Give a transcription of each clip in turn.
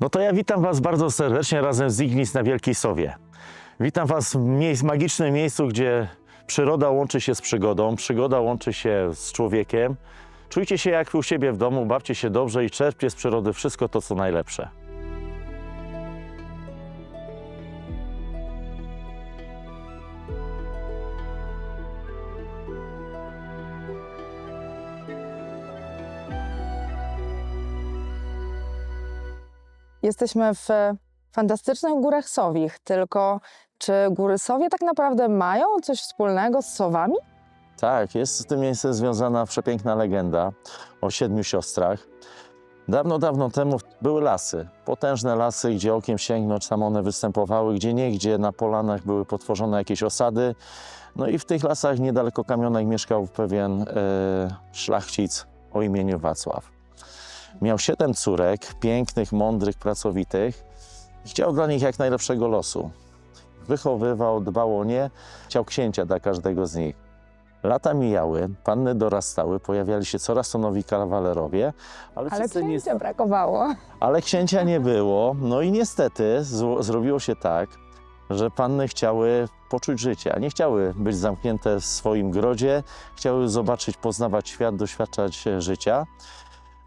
No to ja witam Was bardzo serdecznie razem z Ignis na Wielkiej Sowie. Witam Was w magicznym miejscu, gdzie przyroda łączy się z przygodą, przygoda łączy się z człowiekiem. Czujcie się jak u siebie w domu, bawcie się dobrze i czerpcie z przyrody wszystko to, co najlepsze. Jesteśmy w fantastycznych górach Sowich, tylko czy góry Sowie tak naprawdę mają coś wspólnego z Sowami? Tak, jest z tym miejscem związana przepiękna legenda o siedmiu siostrach. Dawno, dawno temu były lasy, potężne lasy, gdzie okiem sięgnąć, tam one występowały, gdzie niegdzie na polanach były potworzone jakieś osady. No i w tych lasach niedaleko kamionek mieszkał pewien e, szlachcic o imieniu Wacław. Miał siedem córek, pięknych, mądrych, pracowitych i chciał dla nich jak najlepszego losu. Wychowywał, dbał o nie, chciał księcia dla każdego z nich. Lata mijały, panny dorastały, pojawiali się coraz to nowi kawalerowie, ale, Ale wszyscy nie, księcia brakowało. ale księcia nie było. No i niestety zrobiło się tak, że panny chciały poczuć życie, a nie chciały być zamknięte w swoim grodzie, chciały zobaczyć, poznawać świat, doświadczać życia.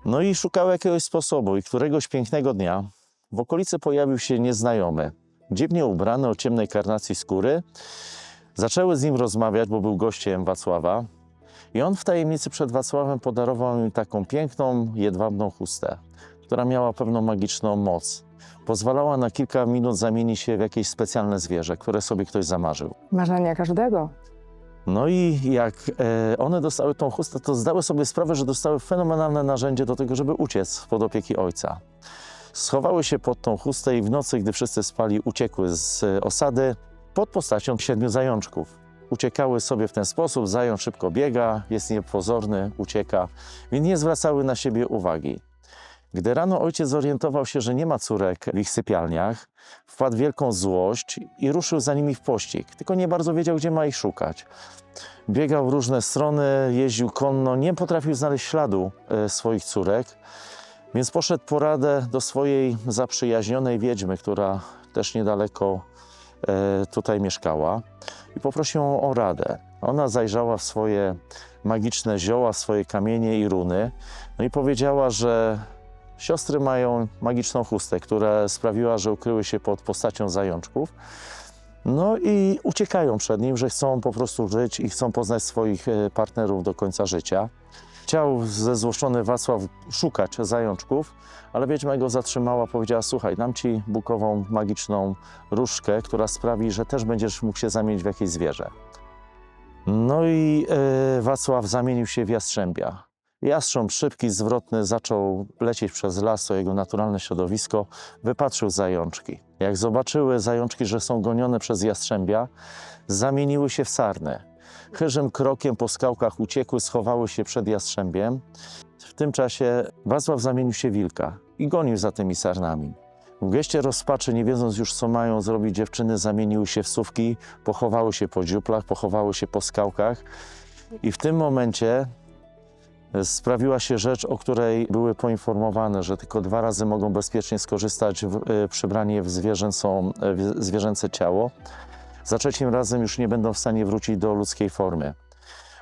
No i szukały jakiegoś sposobu i któregoś pięknego dnia w okolicy pojawił się nieznajomy, dziwnie ubrany o ciemnej karnacji skóry. Zaczęły z nim rozmawiać, bo był gościem Wacława. I on w tajemnicy przed Wacławem podarował im taką piękną, jedwabną chustę, która miała pewną magiczną moc. Pozwalała na kilka minut zamienić się w jakieś specjalne zwierzę, które sobie ktoś zamarzył. Marzenia każdego. No i jak e, one dostały tą chustę, to zdały sobie sprawę, że dostały fenomenalne narzędzie do tego, żeby uciec pod opieki ojca. Schowały się pod tą chustę i w nocy, gdy wszyscy spali, uciekły z e, osady pod postacią siedmiu zajączków. Uciekały sobie w ten sposób, zając szybko biega, jest niepozorny, ucieka, więc nie zwracały na siebie uwagi. Gdy rano ojciec zorientował się, że nie ma córek w ich sypialniach, wpadł w wielką złość i ruszył za nimi w pościg, tylko nie bardzo wiedział, gdzie ma ich szukać. Biegał w różne strony, jeździł konno, nie potrafił znaleźć śladu e, swoich córek, więc poszedł po radę do swojej zaprzyjaźnionej wiedźmy, która też niedaleko e, tutaj mieszkała i poprosił ją o radę. Ona zajrzała w swoje magiczne zioła, swoje kamienie i runy, no i powiedziała, że siostry mają magiczną chustę, która sprawiła, że ukryły się pod postacią zajączków. No i uciekają przed nim, że chcą po prostu żyć i chcą poznać swoich e, partnerów do końca życia. Chciał zezłoszczony Wacław szukać zajączków, ale wiedźma go zatrzymała, powiedziała: Słuchaj, dam ci bukową magiczną różdżkę, która sprawi, że też będziesz mógł się zamienić w jakieś zwierzę. No i e, Wacław zamienił się w jastrzębia. Jastrząb szybki, zwrotny, zaczął lecieć przez las, to jego naturalne środowisko, wypatrzył zajączki. Jak zobaczyły zajączki, że są gonione przez jastrzębia, zamieniły się w sarny. Chyżym krokiem po skałkach uciekły, schowały się przed jastrzębiem. W tym czasie Wacław zamienił się wilka i gonił za tymi sarnami. W geście rozpaczy, nie wiedząc już co mają zrobić, dziewczyny zamieniły się w sówki, pochowały się po dziuplach, pochowały się po skałkach i w tym momencie sprawiła się rzecz, o której były poinformowane, że tylko dwa razy mogą bezpiecznie skorzystać w, e, przybranie w zwierzęcą, e, w zwierzęce ciało. Za trzecim razem już nie będą w stanie wrócić do ludzkiej formy.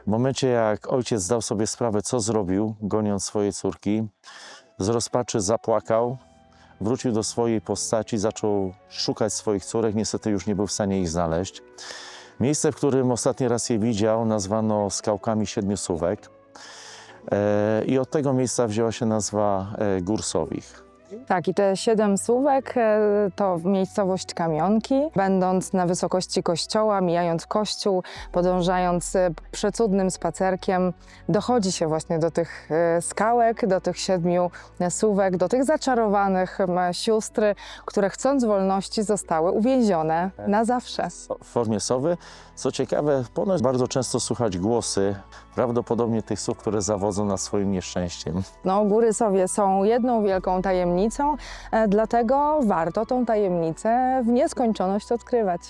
W momencie, jak ojciec zdał sobie sprawę, co zrobił, goniąc swoje córki, z rozpaczy zapłakał, wrócił do swojej postaci, zaczął szukać swoich córek, niestety już nie był w stanie ich znaleźć. Miejsce, w którym ostatni raz je widział, nazwano skałkami siedmiu sówek. E, I od tego miejsca wzięła się nazwa e, Gór Sowich. Tak, i te siedem słówek e, to miejscowość Kamionki. Będąc na wysokości kościoła, mijając kościół, podążając e, przecudnym spacerkiem, dochodzi się właśnie do tych e, skałek, do tych siedmiu słówek, do tych zaczarowanych sióstr, które chcąc wolności zostały uwięzione na zawsze. W formie sowy. Co ciekawe, ponoć bardzo często słychać głosy, prawdopodobnie tych słów, które zawodzą nad swoim nieszczęściem. No, góry Sowie są jedną wielką tajemnicą, e, dlatego warto tą tajemnicę w nieskończoność odkrywać.